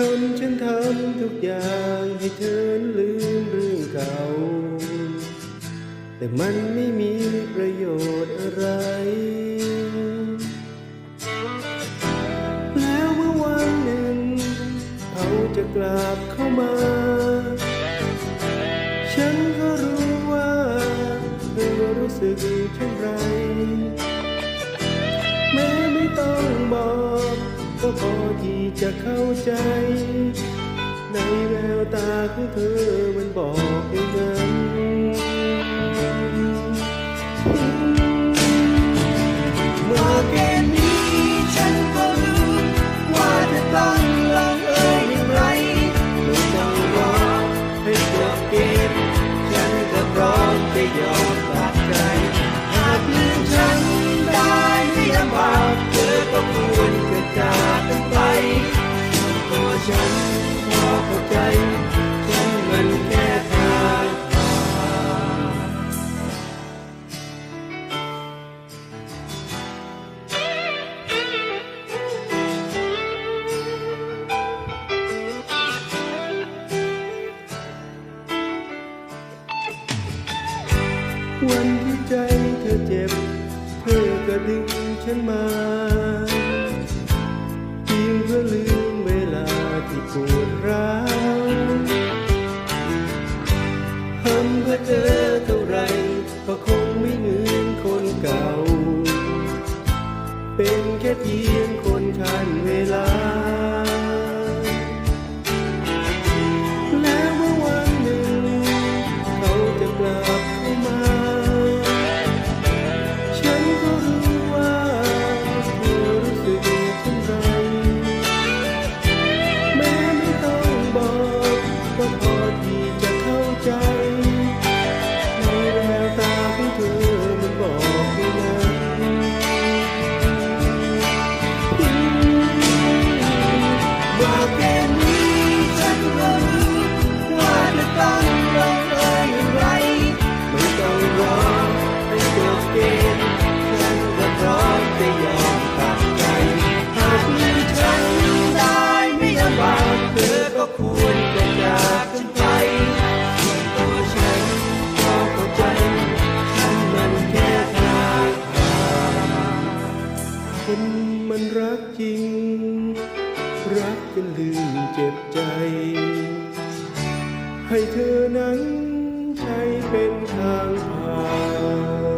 ทำฉันทำทุกอย่างให้เธอลืมเรื่องเก่า แต่มันไม่มีประโยชน์อะไร แล้วเมื่อวันหนึ่ง เขาจะกลับเข้ามา ฉันก็รู้ว่าเธอรู้สึกเช่นไร จะเข้าใจ ในแววตาของเธอมันบอกอย่างนั้นเมื่อเกนี้ฉันก็รู้ว่าจะต้องลงเอยอย่างไรไม่ต้องรอให้จบเกมฉันก็พร้อมจะยอม วันที่ใจเธอเจ็บ เธอก็ดึงฉันมาเพียงเพื่อลืม นมันรักจริง รักจนลืมเจ็บใจ ให้เธอนั้นใช้เป็นทางผ่าน